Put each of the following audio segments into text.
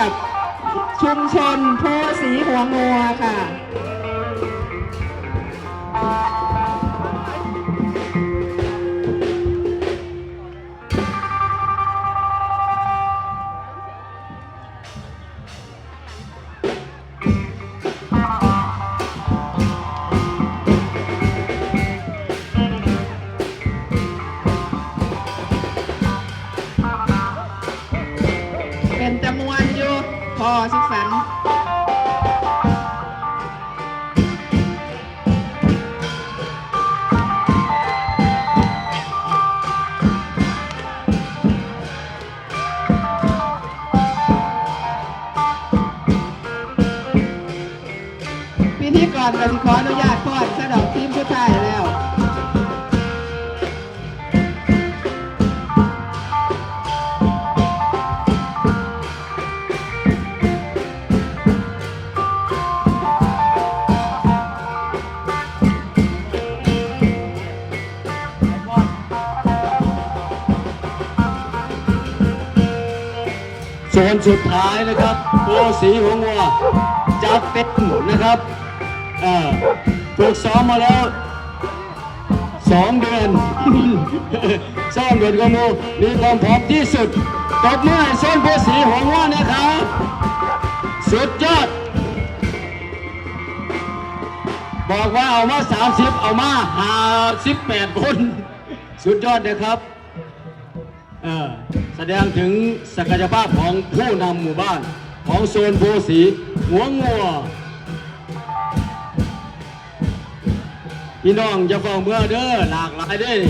กับชุมชนโพสีหัวงัวค่ะ พิธีกรกสิขออนุญาตก่อนสะดอกทีมผู้ชายแล้วโซนสุดท้ายนะครับตัวสีหัวงัวจะเป็นนะครับ ฝึกซ้อมมาแล้วสองเดือนซ้อมเดือนกมูมีความพร้อมที่สุดตบมือให้โซนตัวสีหัวงัวนะครับสุดยอด บอกว่าเอามา30เอามา58คน สุดยอดนะครับแสดงถึงศักยภาพของผู้นำหมู่บ้าน ของโซนโพสีหัวงัว พี่น้องจะเฝ้าเมื่อเด้อหลากหลายเด้อ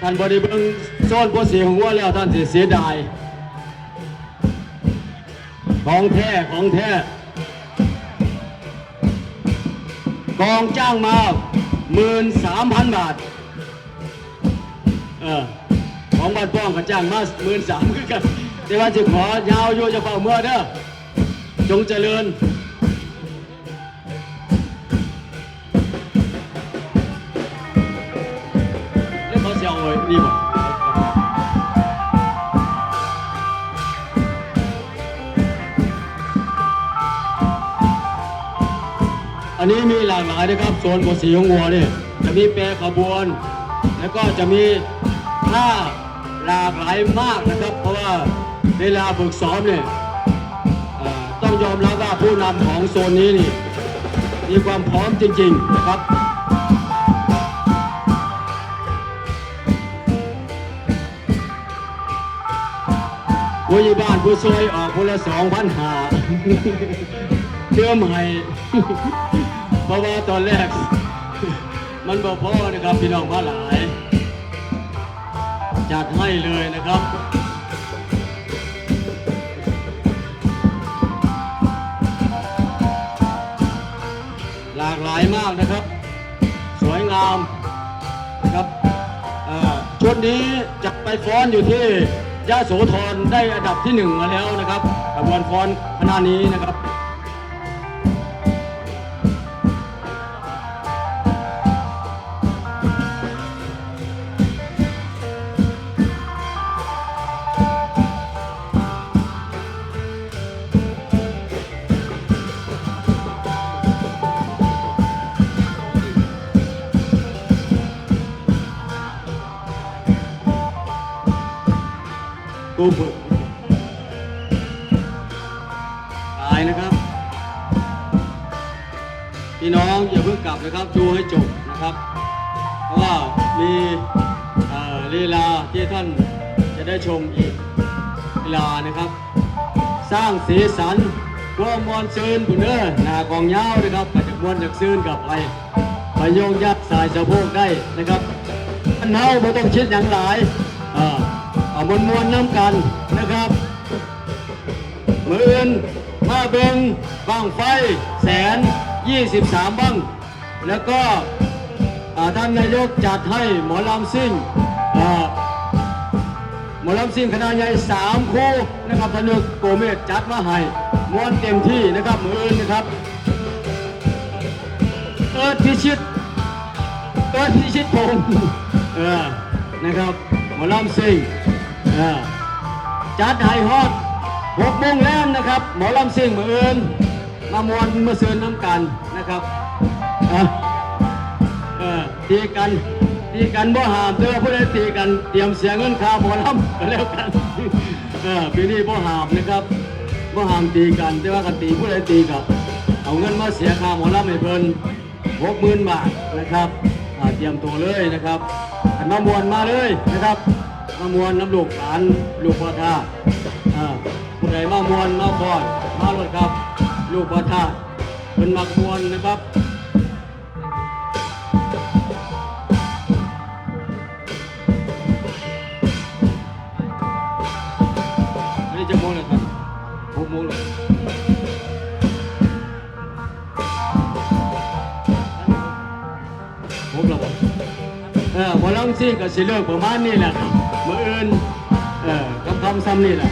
ท่านบริเบิงโซนโพสีหัวงัวแล้วท่านเสิเสียดายของแท้ของแท้กองจ้างมาหมื่นสามพันบาทเออของบ้านป้องกันจ้างมาหมื่นสามคือกันแต่ว่าจะขอยาวอยู่จะเฝ้าเมื่อเด้อจงเจริญ อันนี้มีหลากหลายนะครับโซนบสีของวัวนี่จะมีแปรขบวน แล้วก็จะมีท่าหลากหลายมากนะครับ เพราะว่าเวลาฝึกซ้อมเนี่ยต้องยอมรับว่าผู้นำของโซนนี้นี่มีความพร้อมจริง ๆ นะครับผู้ใหญ่บ้านผู้ซวยออกคนละสองพันหา เดิมให้เพราะว่าตอนแรก มันบอกพ่อนะครับพี่น้องมาหลาย จัดให้เลยนะครับหลากหลายมากนะครับ สวยงามนะครับชุดนี้จะไปฟ้อนอยู่ที่ยะโสธรได้อันดับที่หนึ่งมาแล้วนะครับกระบวนฟ้อนคณะนี้นะครับ กูฝึกตายนะครับ พี่น้องอย่าเพิ่งกลับนะครับ ดูให้จบนะครับ เพราะว่ามีเอ่อลีลาที่ท่านจะได้ชมอีกลีลานะครับ สร้างสีสันร่วมมวลซืนบุญเด้อนากองยาวนะครับไปจากมวลจากซืนกลับไปไปโยงยัดสายสะโพกได้นะครับมันเฮาไม่ต้องคิดอย่างหลายเอ่อเอา มวลมวลน้ำกันนะครับมืออื่นมาเบิงบ้างไฟแสนยี่สิบสามบ้างแล้วก็ท่านนายกจัดให้หมอลำซิ่งหมอลำซิ่งคณะใหญ่สามคู่นะครับพนึกโกเมศจัดมาให้มวนเต็มที่นะครับมืออื่นนะครับเอิร์ดพิชิตเอิร์ดพิชิตพงศ์เออนะครับหมอลำซิ่ง จัดให้ฮอดหกโมงแล้นะครับ หมอลำซิ่งมืออื่นมามวนมาเสือนน้ำกันนะครับอ่อตีกันตีกันบ่หามเด้อผู้ใดตีกันเตรียมเสียเงินค่าหมอลำก็แล้วกันเออปีนี้บ่หามนะครับบ่หามตีกันแต่ว่ากันตีผู้ใดตีกับเอาเงินมาเสียค่าหมอลำให้เพิ่นหกหมื่นบาทนะครับเตรียมตัวเลยนะครับมามวนมาเลยนะครับ มามวนน้ำลูกหลานลูกพ่อท่าอ่าผู้ใดมามวนมาพอนมาเลยครับ ลูกพ่อท่าเป็นมักมวนนะครับอันนี้จะโมงแล้วครับหกโมงแล้วหกแล้วบ่ เออพอลองซี่ก็สิเลิกประมาณนี้แหละเมื่ออื่นเออคำคำซ้ำนี่แหละ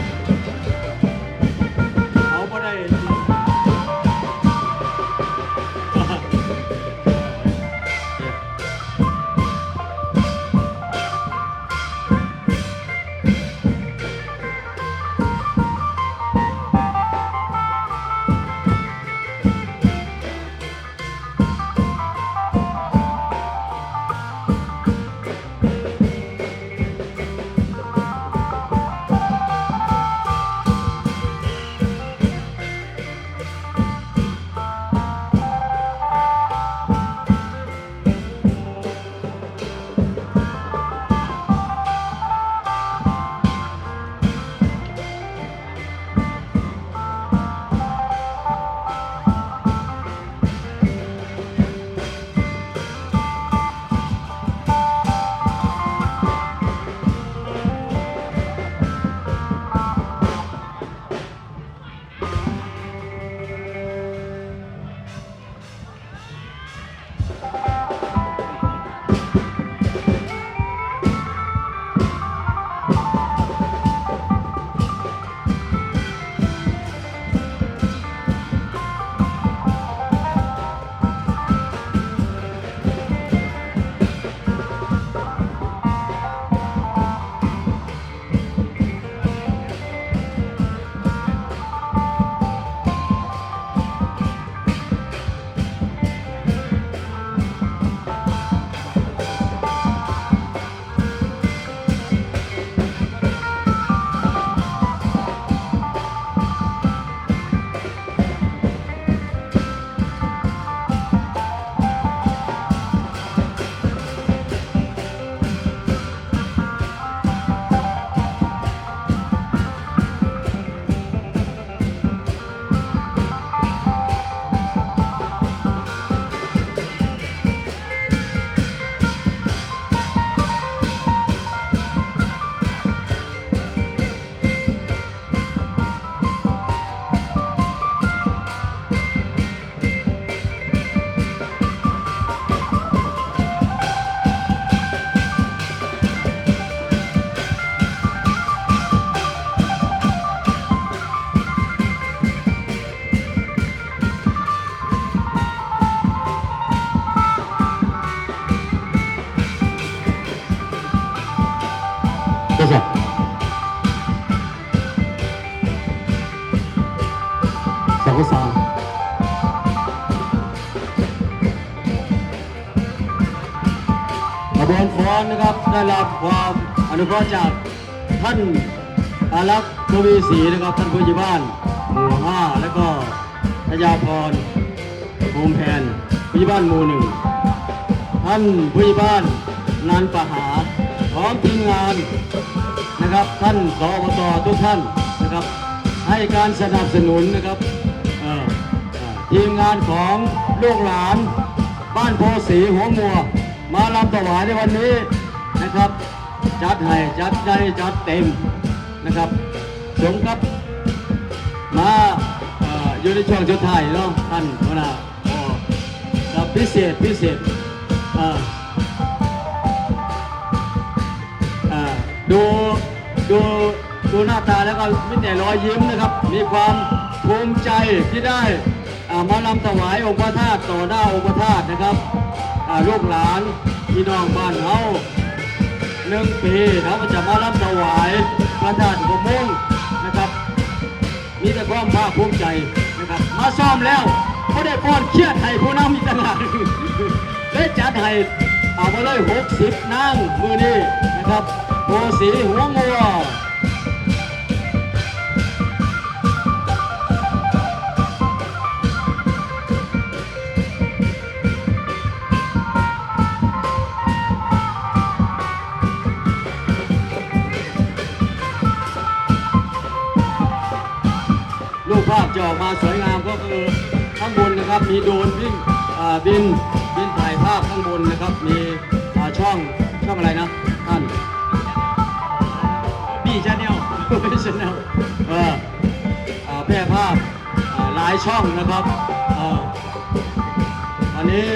ได้รับความอนุเคราะห์จากท่านอารักษ์ทวีศรีนะครับท่านผู้ใหญ่บ้านหมู่ห้าแล้วก็พยาพรโฮมแพนผู้ใหญ่บ้านหมู่หนึ่งท่านผู้ใหญ่บ้านนานประหาพร้อมทีมงานนะครับ ท่านสอบตทุกท่านนะครับ ให้การสนับสนุนนะครับทีมงานของลูกหลาน บ้านโพสีหัวมัว มาลำถวายในวันนี้ นะครับ จัดให้จัดใจจัดเต็มนะครับสมกับมาออยู่ในช่วงชุดไทายเนาะท่านหัวหน้าครับพิเศษพิเศษดูดูดูหน้าตาแล้วก็มีแต่รอยยิ้มนะครับ มีความภูมิใจที่ได้มาลำถวายองค์พระธาตุต่อหน้าองค์พระธาตุนะครับลูกหลานพี่น้องบ้านเฮา หนึ่งปีเขาก็จะมารับถวายพระธาตุพมุ่งนะครับ มีแต่ความภาคภูมิใจนะครับ มาซ้อมแล้วก็ได้ป้อนเครียดให้ผู้นำอีกต่างหากได้จัดให้เอามาเลยหกสิบนั่งมือนี้นะครับโบสีหัวงัว ภาพจะออกมาสวยงามก็คือข้างบนนะครับ มีโดรนวิ่งบินบินถ่ายภาพข้างบนนะครับ มีช่องช่องอะไรนะท่านบีชาแนลไม่ใช่แนวเอออ่าแพร่ภาพหลายช่องนะครับอันนี้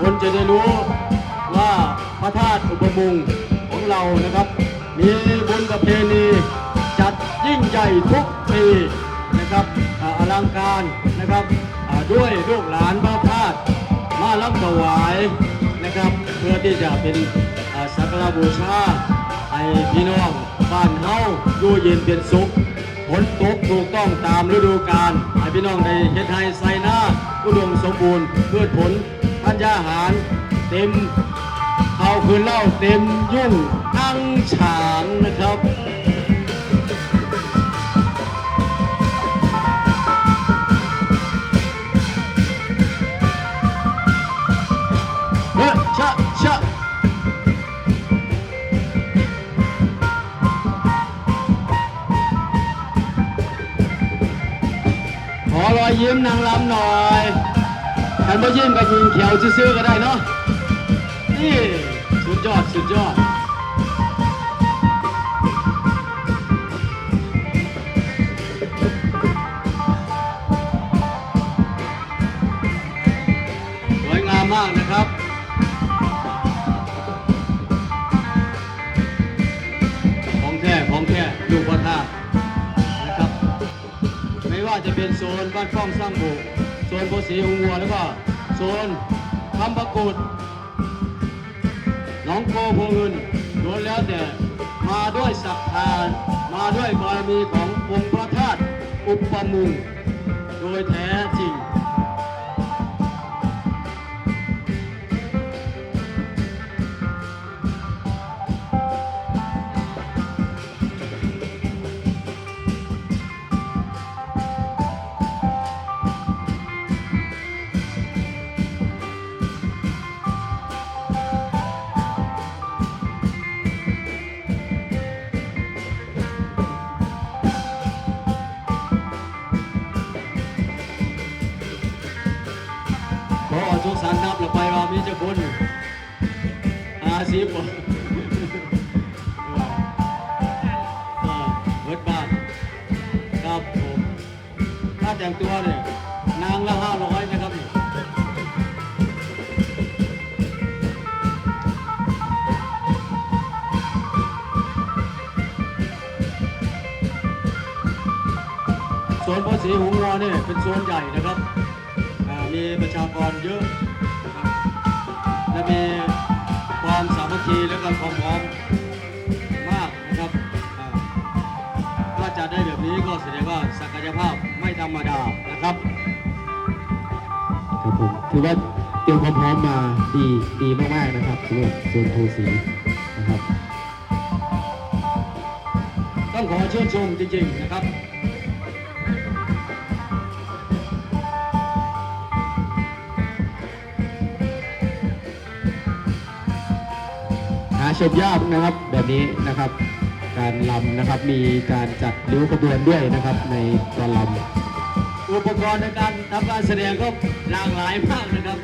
คนจะได้รู้ว่าพระธาตุอุปมุงของเรานะครับ มีบุญประเพณี ยิ่งใหญ่ทุกปีนะครับอ่าอลังการนะครับด้วยลูกหลานพระธาตุมารับถวายนะครับเพื่อที่จะเป็นสักการบูชาให้พี่น้องบ้านเฮาอยู่เย็นเป็นสุขฝนตกถูกต้องตามฤดูกาลให้พี่น้องได้เฮ็ดให้ใส่หน้าอุดมสมบูรณ์พืชผลธัญญาหาร เต็มเขาคืนเหล่าเต็มยุ่งอังฉางนะครับ อยยิ้มนางลำหน่อยฉันไม่ยิ้มก็ยิงเขียวซื่อๆก็ได้เนาะ นี่สุดยอดสุดยอดสวยงามมากนะครับของแท้ของแท้ลูกพระธาตุ ว่าจะเป็นโซนบ้านฟ้องสร้างบุโซนโพสีหงวัวแล้วก็โซนคำประกุดน้องโกโพเงินโดนแล้วแต่มาด้วยศรัทธามาด้วยบารมีขององค์พระธาตุอุปมุงโดยแท้จริงาแต่งตัวเนี่ยนางละห้าร้อยนะครับนี่โซนภาษีหงวัวเนี่ยเป็นโซนใหญ่นะครับมีประชากรเยอะและมีความสามัคคีและก็ความพร้อมมากนะครับ ถ้าจัดได้แบบนี้ก็แสดงว่าศักยภาพ ไม่ธรรมดานะครับครับผมถือว่าเตรียมความพร้อมมาดีดีมากๆนะครับสำหรับโซนโพสีนะครับ ต้องขอชื่นชมจริงๆนะครับหาชมยากนะครับแบบนี้นะครับ การลำนะครับมีการจัดริ้วขบวนด้วยนะครับในการลำ อุปกรณ์ในการทำการแสดงก็หลากหลายมากนะครับ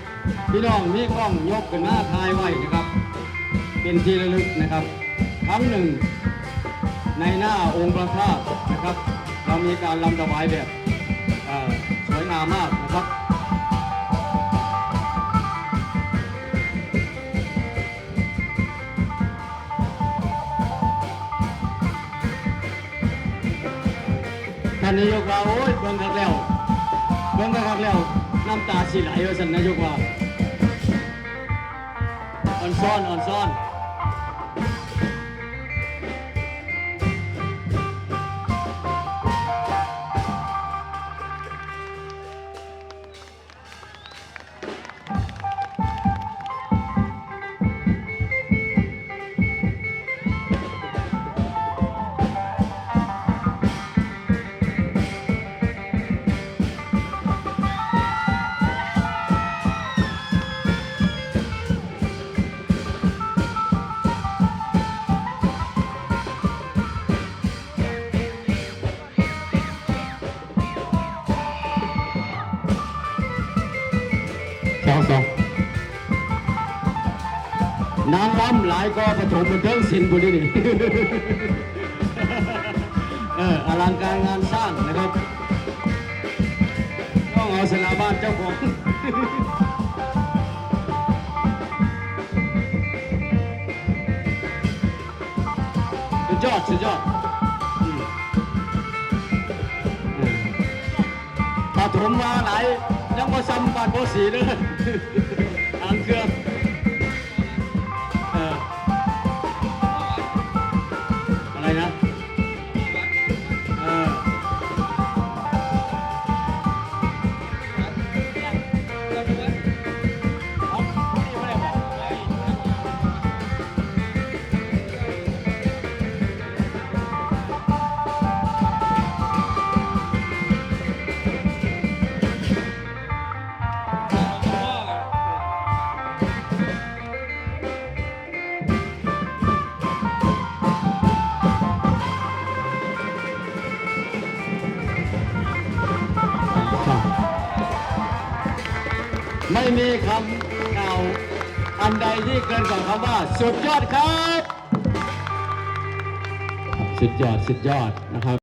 พี่น้องมีกล้องยกขึ้นหน้าถ่ายไว้นะครับ เป็นที่ระลึกนะครับ ครั้งหนึ่ง ในหน้าองค์พระธาตุนะครับ เรามีการลำถวายแบบสวยงามมากนะครับท่านนายกว่าโอ้ยำตาสิไหลว่าสันนายกว่าอ่อนซ้อนอ่อนซ้อน หลายก็ปฐมบันเทิงศิลป์บุรีนี่เอออลังการงานสร้างนะครับต้องเอาสนาบ้านเจ้าของสุดยอดสุดยอดอืมอืมปฐมมาหลายยังมาซ้ำบานโบสีเลย มีคำกล่าวอันใดที่เกินกว่าคำว่า สุดยอดครับ สุดยอด สุดยอดนะครับ